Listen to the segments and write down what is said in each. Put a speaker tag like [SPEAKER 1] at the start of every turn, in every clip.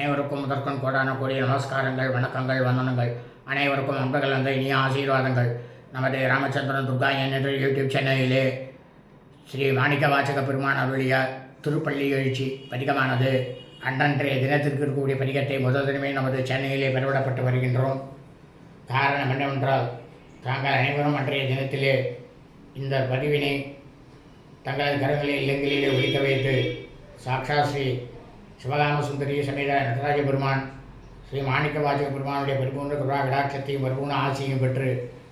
[SPEAKER 1] அனைவருக்கும் முதற்கண் கோடான கூடிய நமஸ்காரங்கள் வணக்கங்கள் வந்தனங்கள். அனைவருக்கும் அன்பர்கள் அந்த இனிய ஆசீர்வாதங்கள். நமது ராமச்சந்திரன் துர்கா என்ற யூடியூப் சேனலிலே ஸ்ரீ மாணிக்க வாசக பெருமான் அருளிய திருப்பள்ளி எழுச்சி பதிகமானது. அன்றன்றைய தினத்திற்கு இருக்கக்கூடிய பதிகத்தை முதல் தினமே நமது சென்னையிலே பெறவிடப்பட்டு வருகின்றோம். காரணம் என்னவென்றால் தாங்கள் அனைவரும் அன்றைய தினத்திலே இந்த பதிவினை தங்களது கரங்களில் இலங்கையிலே ஒழிக்க வைத்து சாக்ஷா ஸ்ரீ சிவகாம சுந்தரி சமேத நடராஜ பெருமான் ஸ்ரீ மாணிக்க வாசக பெருமானுடைய பரிபூர்ண குருவா கடாட்சத்தையும் பரிபூர்ண ஆசையும் பெற்று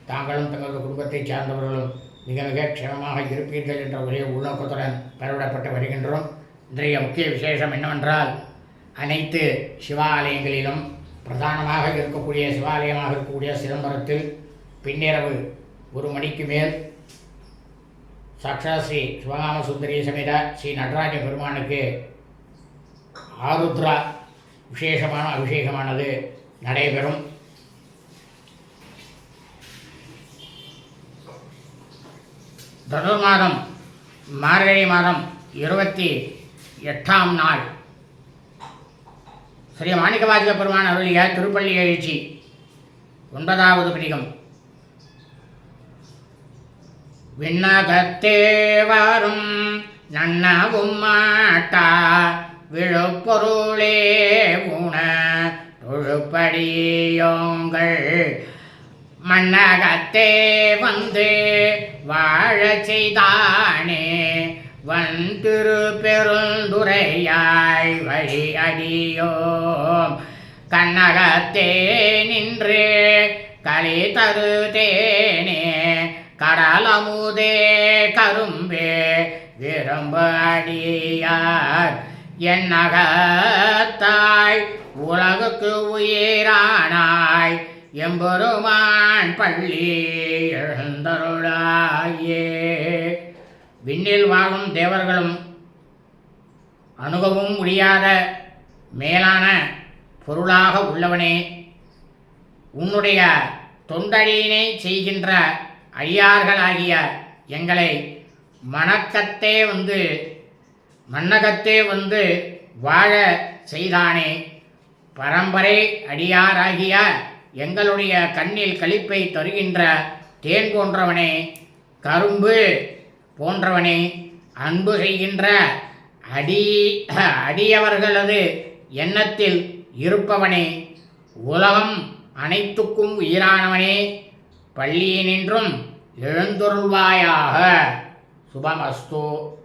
[SPEAKER 1] தாங்களும் தங்களது குடும்பத்தைச் சார்ந்தவர்களும் மிக மிக க்ஷமமாக இருப்பீர்கள் என்ற ஒரே உள்நோக்கத்துடன் பெறவிடப்பட்டு வருகின்றோம். இன்றைய முக்கிய விசேஷம் என்னவென்றால் அனைத்து சிவாலயங்களிலும் பிரதானமாக இருக்கக்கூடிய சிவாலயமாக இருக்கக்கூடிய சிதம்பரத்தில் பின்னிரவு ஒரு மணிக்கு மேல் சாக்ஷா ஸ்ரீ சிவகாம சுந்தரி சமேத ஸ்ரீ நடராஜ பெருமானுக்கு ஆருத்ரா விசேஷமான அபிஷேகமானது நடைபெறும். தனுர் மாதம் மார்கழி மாதம் இருபத்தி எட்டாம் நாள். ஸ்ரீ மாணிக்கவாதிக பெருமான் அருளிய திருப்பள்ளி எழுச்சி ஒன்பதாவது பிடிகம். விண்ணகத்தே வரும் நன்னவும் மாட்டா விழுப்பொருளே உண தொழுப்படியோங்கள். மன்னகத்தே வந்து வாழச் செய்தானே வன் திரு பெருந்துரையாய் வழி அடியோம். கண்ணகத்தே நின்று களி தருதேனே கடலமுதே கரும்பே விரும்ப என் என்னகத்தாய் உலகுக்கு உயிரானாய் எம்பெருமான் பள்ளி எழுந்தருளாயே. விண்ணில் வாழும் தேவர்களும் அணுகவும் முடியாத மேலான பொருளாக உள்ளவனே உன்னுடைய தொண்டடியினை செய்கின்ற அடியார்களாகிய எங்களை மணக்கத்தே வந்து மன்னகத்தே வந்து வாழ செய்தானே. பரம்பரை அடியாராகிய எங்களுடைய கண்ணில் களிப்பை தருகின்ற தேன் போன்றவனே கரும்பு போன்றவனே அன்பு செய்கின்ற அடி அடியவர்களது எண்ணத்தில் இருப்பவனே. உலகம் அனைத்துக்கும் உயிரானவனே பள்ளியினின்றும் எழுந்தொருள்வாயாக. சுபமஸ்து.